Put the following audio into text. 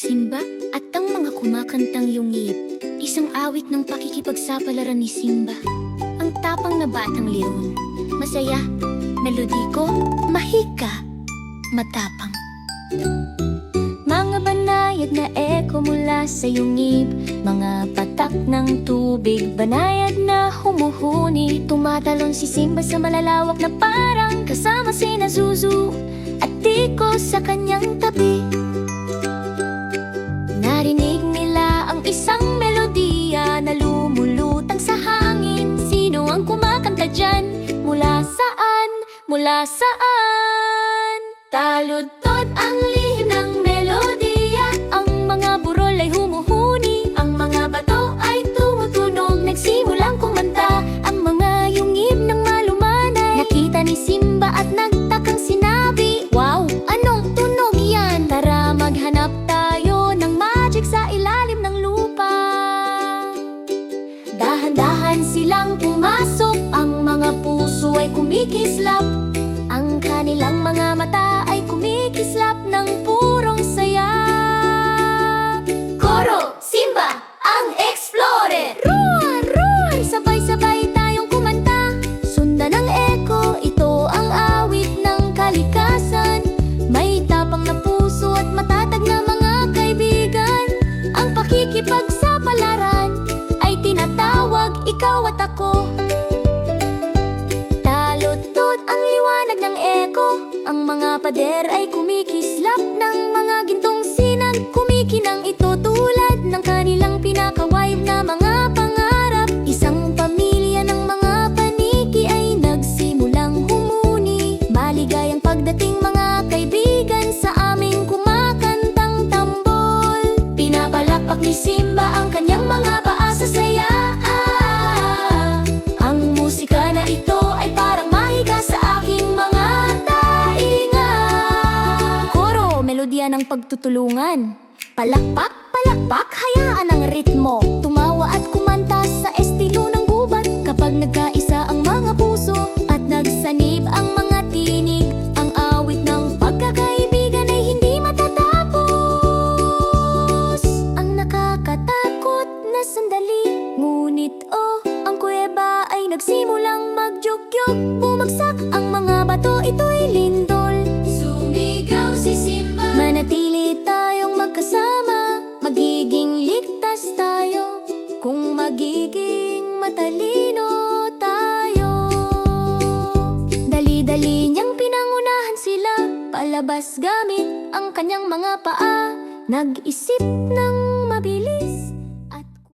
Simba at ang mga kumakantang yungib. Isang awit ng pakikipagsapalaran ni Simba. Ang tapang na batang leon. Masaya, melodiko, mahika, matapang. Mga banayad na eko mula sa yungib Mga patak ng tubig Banayad na humuhuni Tumatalon si Simba sa malalawak na parang Kasama si Zuzu At Tiko sa kanyang tabi Mula saan? Taludtod ang lihim ng melodiya Ang mga burol ay humuhuni Ang mga bato ay tumutunog Nagsimulang kumanta Ang mga yungib ng malumanay Nakita ni Simba at nagtakang sinabi Wow! Anong tunog yan? Tara maghanap tayo ng magic sa ilalim ng lupa Dahan-dahan silang pumasok ay kumikislap. Ang kanilang mga mata ay kumikislap ng purong pader ay kumikislap ng mga gintong sinag Kumikinang ito tulad ng kanilang pinaka-wild na mga pangarap. Isang pamilya ng mga paniki ay nagsimulang humuni. Maligayang pagdating mga kaibigan sa aming kumakantang tambol. Pinapalakpak ni Simba ang kanyang mga paa melodya ng pagtutulungan. Palakpak, palakpak, hayaan ang ritmo. Tumawa at kumanta sa estilo ng gubat. Kapag nagkaisa ang mga puso At nagsanib ang mga tinig Ang awit ng pagkakaibigan ay hindi matatapos. Ang nakakatakot na sandali Ngunit oh, ang kuweba ay nagsimulang magjukyok Bumagsak ang mga bato, ito'y lindol Palabas gamit ang kanyang mga paa. Nag-isip ng